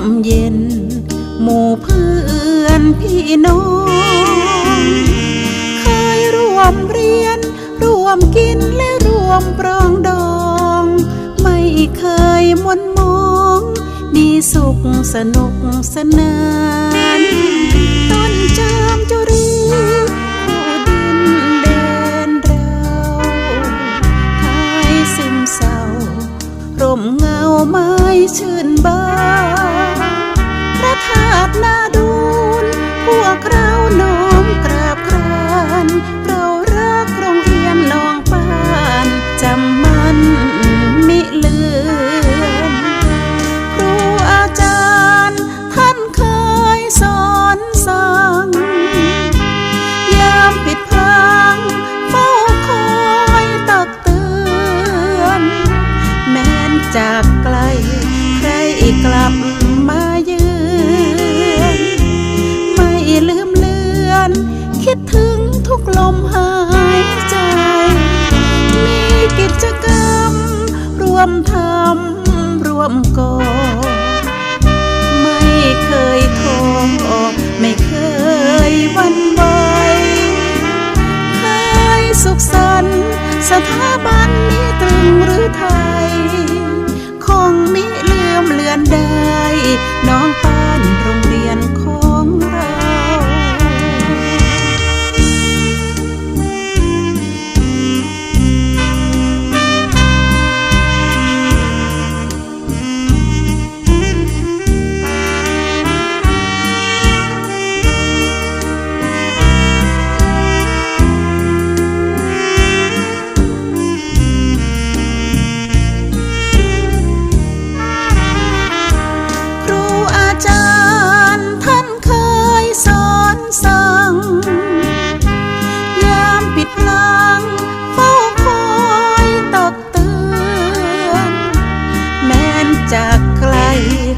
มเย็น หมู่เพื่อนพี่น้อง เคยร่วมเรียน ร่วมกินและร่วมปรองดอง ไม่เคยมนมอง มีสุขสนุกสนานต้นจามจุรีผู้ดินแดนเราหายซึมเศร้า ร่มเงาไม้ชื่นาตุนาดูนพวกเราน้อมกราบครานเรารักโรงเรียนหนองปานจำมันมิเลือนครูอาจารย์ท่านเคยสอนสั่งยามผิดพลังเฝ้าคอยตักเตือน แม้นจากไกลใครกลับ วมทำร่วมก่อ ไม่เคยท้อไม่เคยวันไหวเคยสุขสันต์สถาบัน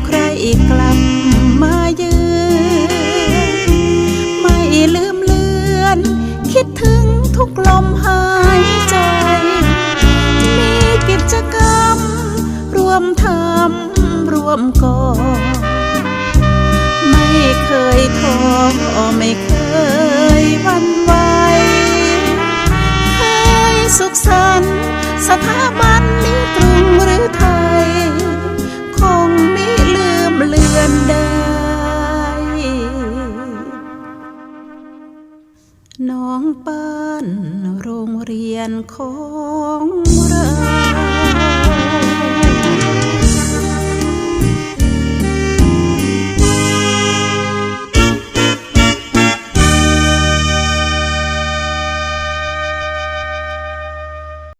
ใครกลับมาเยือนไม่ลืมเลือน คิดถึงทุกลมหายใจ มีกิจกรรม รวมทำรวมก่อ ไม่เคยท้อไม่เคย น้องป้านโรงเรียนของเรา